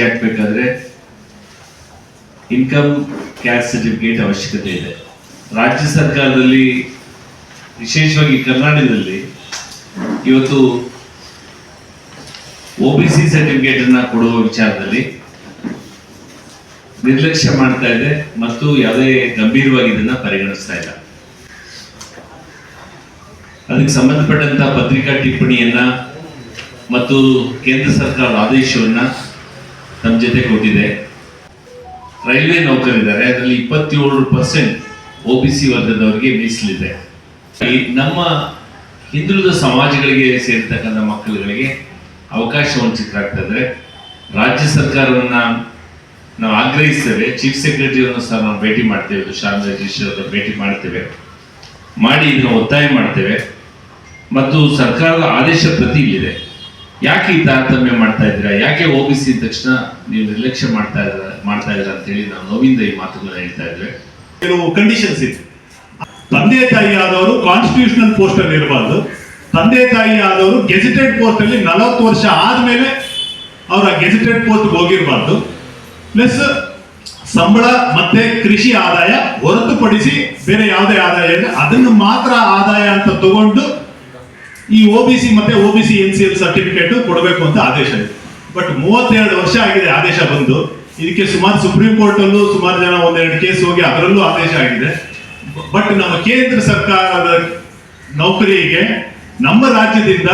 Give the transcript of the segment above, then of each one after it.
ಅರ್ಜಿ income caste certificate ಅವಶ್ಯಕತೆ ಇದೆ. ರಾಜ್ಯ ಸರ್ಕಾರದಲ್ಲಿ, ವಿಶೇಷವಾಗಿ ಕರ್ನಾಟಕದಲ್ಲಿ, ಇವತ್ತು ಒ ಬಿ ಸಿ ಸರ್ಟಿಫಿಕೇಟ್ ಅನ್ನ ಕೊಡುವ ವಿಚಾರದಲ್ಲಿ ನಿರ್ಲಕ್ಷ್ಯ ಮಾಡ್ತಾ ಇದೆ ಮತ್ತು ಯಾವುದೇ ಗಂಭೀರವಾಗಿ ಇದನ್ನ ಪರಿಗಣಿಸ್ತಾ ಇಲ್ಲ. ಅದಕ್ಕೆ ಸಂಬಂಧಪಟ್ಟಂತ ಪತ್ರಿಕಾ ಟಿಪ್ಪಣಿಯನ್ನ ಮತ್ತು ಕೇಂದ್ರ ಸರ್ಕಾರದ ಆದೇಶವನ್ನ ನಮ್ಮ ಜೊತೆ ಕೊಟ್ಟಿದೆ. ರೈಲ್ವೆ ನೌಕರಿದ್ದಾರೆ, ಅದರಲ್ಲಿ ಇಪ್ಪತ್ತೇಳು ಪರ್ಸೆಂಟ್ ಒ ಬಿ ಸಿ ವರ್ಗದವರಿಗೆ ಮೀಸಲಿದೆ. ನಮ್ಮ ಹಿಂದುಳಿದ ಸಮಾಜಗಳಿಗೆ ಸೇರಿರ್ತಕ್ಕಂಥ ಮಕ್ಕಳುಗಳಿಗೆ ಅವಕಾಶ ವಂಚಿತರಾಗ್ತದೆ ರಾಜ್ಯ ಸರ್ಕಾರವನ್ನ ನಾವು ಆಗ್ರಹಿಸ್ತೇವೆ. ಚೀಫ್ ಸೆಕ್ರೆಟರಿಯನ್ನು ಸಹ ನಾವು ಭೇಟಿ ಮಾಡ್ತೇವೆ. ಶಾರದಾ ಜಗದೀಶ್ ಭೇಟಿ ಮಾಡ್ತೇವೆ. ಮಾಡಿ ಇದನ್ನು ಒತ್ತಾಯ ಮಾಡ್ತೇವೆ. ಮತ್ತು ಸರ್ಕಾರದ ಆದೇಶ ಪ್ರತಿ ಇಲ್ಲಿದೆ. ಯಾಕೆ ಈ ತಾರತಮ್ಯ ಮಾಡ್ತಾ ಇದ್ದೀರಾ? ಯಾಕೆ ಒ ಬಿ ಸಿ ತಕ್ಷಣ ನೀವು ನಿರ್ಲಕ್ಷ್ಯ ಮಾಡ್ತಾ ಇದ್ರ ಮಾಡ್ತಾ ಇದ್ರ ಅಂತ ಹೇಳಿ ನಾವು ನೋವಿಂದ ಈ ಮಾತುಗಳನ್ನ ಹೇಳ್ತಾ ಇದ್ರೆ ಕೆಲವು ಕಂಡೀಷನ್ಸ್ ಇದೆ. ತಂದೆ ತಾಯಿ ಆದವರು ಕಾನ್ಸ್ಟಿಟ್ಯೂಷನಲ್ ಪೋಸ್ಟ್ ಅಲ್ಲಿ ಇರಬಾರ್ದು. ತಂದೆ ತಾಯಿ ಆದವರು ಗೆಜೆಟೆಡ್ ಪೋಸ್ಟ್ ಅಲ್ಲಿ ನಲವತ್ತು ವರ್ಷ ಆದ್ಮೇಲೆ ಅವರ ಗೆಜೆಟೆಡ್ ಪೋಸ್ಟ್ ಹೋಗಿರಬಾರ್ದು. ಪ್ಲಸ್ ಸಂಬಳ ಮತ್ತೆ ಕೃಷಿ ಆದಾಯ ಹೊರತುಪಡಿಸಿ ಬೇರೆ ಯಾವುದೇ ಆದಾಯ ಇದೆ ಅದನ್ನು ಮಾತ್ರ ಆದಾಯ ಅಂತ ತಗೊಂಡು ಈ ಒ ಬಿ ಸಿ ಮತ್ತೆ O B C N C L certificate ಕೊಡಬೇಕು ಅಂತ ಆದೇಶ ಇದೆ. ಬಟ್ ಮೂವತ್ತೆರಡು ವರ್ಷ ಆಗಿದೆ ಆದೇಶ ಬಂದು. ಇದಕ್ಕೆ ಸುಮಾರು ಸುಪ್ರೀಂ ಕೋರ್ಟ್ ಅಲ್ಲೂ ಸುಮಾರು ಜನ ಒಂದೆರಡು ಕೇಸ್ ಹೋಗಿ ಅದರಲ್ಲೂ ಆದೇಶ ಆಗಿದೆ. ಬಟ್ ನಮ್ಮ ಕೇಂದ್ರ ಸರ್ಕಾರದ ನೌಕರಿಗೆ ನಮ್ಮ ರಾಜ್ಯದಿಂದ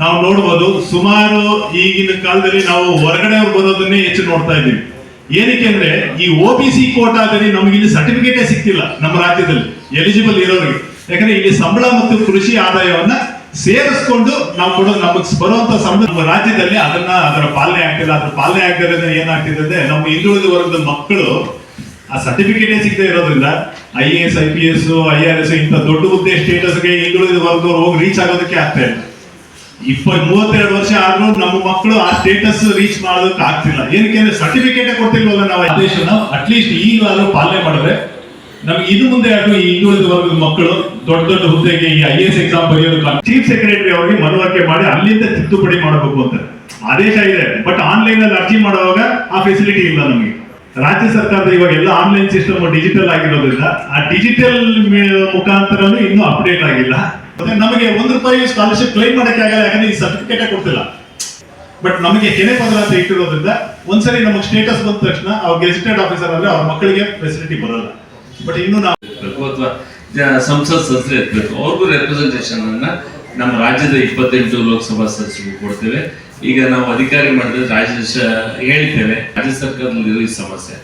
ನಾವು ನೋಡ್ಬೋದು ಸುಮಾರು ಈಗಿನ ಕಾಲದಲ್ಲಿ ನಾವು ಹೊರಗಡೆ ಬರೋದನ್ನೇ ಹೆಚ್ಚು ನೋಡ್ತಾ ಇದ್ದೀವಿ. ಏನಕ್ಕೆ ಅಂದ್ರೆ ಈ ಓ ಬಿ ಸಿ ಕೋಟಾದಲ್ಲಿ ನಮಗೆ ಇಲ್ಲಿ ಸರ್ಟಿಫಿಕೇಟೇ ಸಿಕ್ತಿಲ್ಲ ನಮ್ಮ ರಾಜ್ಯದಲ್ಲಿ ಎಲಿಜಿಬಲ್ ಇರೋರಿಗೆ. ಯಾಕಂದ್ರೆ ಇಲ್ಲಿ ಸಂಬಳ ಮತ್ತು ಕೃಷಿ ಆದಾಯವನ್ನ ಸೇರಿಸ್ಕೊಂಡು ನಾವು ಕೂಡ ನಮಗೆ ಬರುವಂತ ಸಂಬಂಧ ನಮ್ಮ ರಾಜ್ಯದಲ್ಲಿ ಅದನ್ನ ಅದರ ಪಾಲನೆ ಆಗ್ತಿಲ್ಲ, ಅದ್ರ ಪಾಲನೆ ಆಗದಿರೋದ್ರಿಂದ ಏನಾಗ್ತಿದೆ ಅಂದ್ರೆ ನಮ್ಮ ಹಿಂದುಳಿದ ವರ್ಗದ ಮಕ್ಕಳು ಆ ಸರ್ಟಿಫಿಕೇಟ್ ಸಿಗದೆ ಇರೋದ್ರಿಂದ I A S I P S I R S ಇಂಥ ದೊಡ್ಡ ಹುದ್ದೆ ಸ್ಟೇಟಸ್ಗೆ ಹಿಂದುಳಿದ ವರ್ಗದವ್ರು ಹೋಗಿ ರೀಚ್ ಆಗೋದಕ್ಕೆ ಆಗ್ತಾ ಇಲ್ಲ. ಇಪ್ಪತ್ ಮೂವತ್ತೆರಡು ವರ್ಷ ಆದ್ರೂ ನಮ್ಮ ಮಕ್ಕಳು ಆ ಸ್ಟೇಟಸ್ ರೀಚ್ ಮಾಡೋದಕ್ಕೆ ಆಗ್ತಿಲ್ಲ. ಏನಕ್ಕೆ ಅಂದ್ರೆ ಸರ್ಟಿಫಿಕೇಟ್ ಕೊಡ್ತಿಲ್ವಲ್ಲ ನಾವು. ಆದೇಶನ ಅಟ್ಲೀಸ್ಟ್ ಈಗ ಪಾಲನೆ ಮಾಡಿದ್ರೆ ನಮ್ಗೆ ಇನ್ನು ಮುಂದೆ ಆಗುವ ಈ ಹಿಂದುಳಿದ ವರ್ಗದ ಮಕ್ಕಳು ದೊಡ್ಡ ದೊಡ್ಡ ಹುದ್ದೆಗೆ ಈ ಐ ಎಸ್ ಎಕ್ಸಾಮ್ ಬರೆಯೋದು ಚೀಫ್ ಸೆಕ್ರೆಟರಿ ಅವರಿಗೆ ಮನವರಿಕೆ ಮಾಡಿ ಅಲ್ಲಿಂದ ತಿದ್ದುಪಡಿ ಮಾಡಬೇಕು ಅಂತ. ಆದೇಶ ಇದೆ ಬಟ್ ಆನ್ಲೈನ್ ಅಲ್ಲಿ ಅರ್ಜಿ ಮಾಡುವಾಗ ಆ ಫೆಸಿಲಿಟಿ ಇಲ್ಲ ನಮಗೆ. ರಾಜ್ಯ ಸರ್ಕಾರದ ಇವಾಗ ಎಲ್ಲ ಆನ್ಲೈನ್ ಸಿಸ್ಟಮ್ ಡಿಜಿಟಲ್ ಆಗಿರೋದ್ರಿಂದ ಆ ಡಿಜಿಟಲ್ ಮುಖಾಂತರ ಇನ್ನೂ ಅಪ್ಡೇಟ್ ಆಗಿಲ್ಲ. ಮತ್ತೆ ನಮಗೆ ಒಂದು ರೂಪಾಯಿ ಸ್ಕಾಲರ್ಶಿಪ್ ಕ್ಲೈಮ್ ಮಾಡಕ್ಕೆ ಆಗಲ್ಲ, ಯಾಕಂದ್ರೆ ಈ ಸರ್ಟಿಫಿಕೇಟ್ ಕೊಡ್ತಿಲ್ಲ. ಬಟ್ ನಮಗೆ ಕೆನೆ ಪದರ ಅಂತ ಇಟ್ಟಿರೋದ್ರಿಂದ ಒಂದ್ಸರಿ ನಮಗೆ ಸ್ಟೇಟಸ್ ಬಂದ ತಕ್ಷಣ ಅವ್ರ ಗೆಜೆಟೆಡ್ ಆಫೀಸರ್ ಅಂದ್ರೆ ಅವ್ರ ಮಕ್ಕಳಿಗೆ ಫೆಸಿಲಿಟಿ ಬರೋಲ್ಲ. ಬಟ್ ಇನ್ನು ನಾವು ಇರ್ಬೇಕು ಅಥವಾ ಸಂಸತ್ ಸದಸ್ಯರು ಇರ್ಬೇಕು. ಅವ್ರಿಗೂ ರೆಪ್ರೆಸೆಂಟೇಷನ್ ಅನ್ನ ನಮ್ಮ ರಾಜ್ಯದ ಇಪ್ಪತ್ತೆಂಟು ಲೋಕಸಭಾ ಸದಸ್ಯರಿಗೂ ಕೊಡ್ತೇವೆ. ಈಗ ನಾವು ಅಧಿಕಾರಿ ಮಾಡಿದ್ರೆ ರಾಜ್ಯ ಹೇಳ್ತೇವೆ ರಾಜ್ಯ ಸರ್ಕಾರದಲ್ಲಿ ಇರೋ ಈ ಸಮಸ್ಯೆ.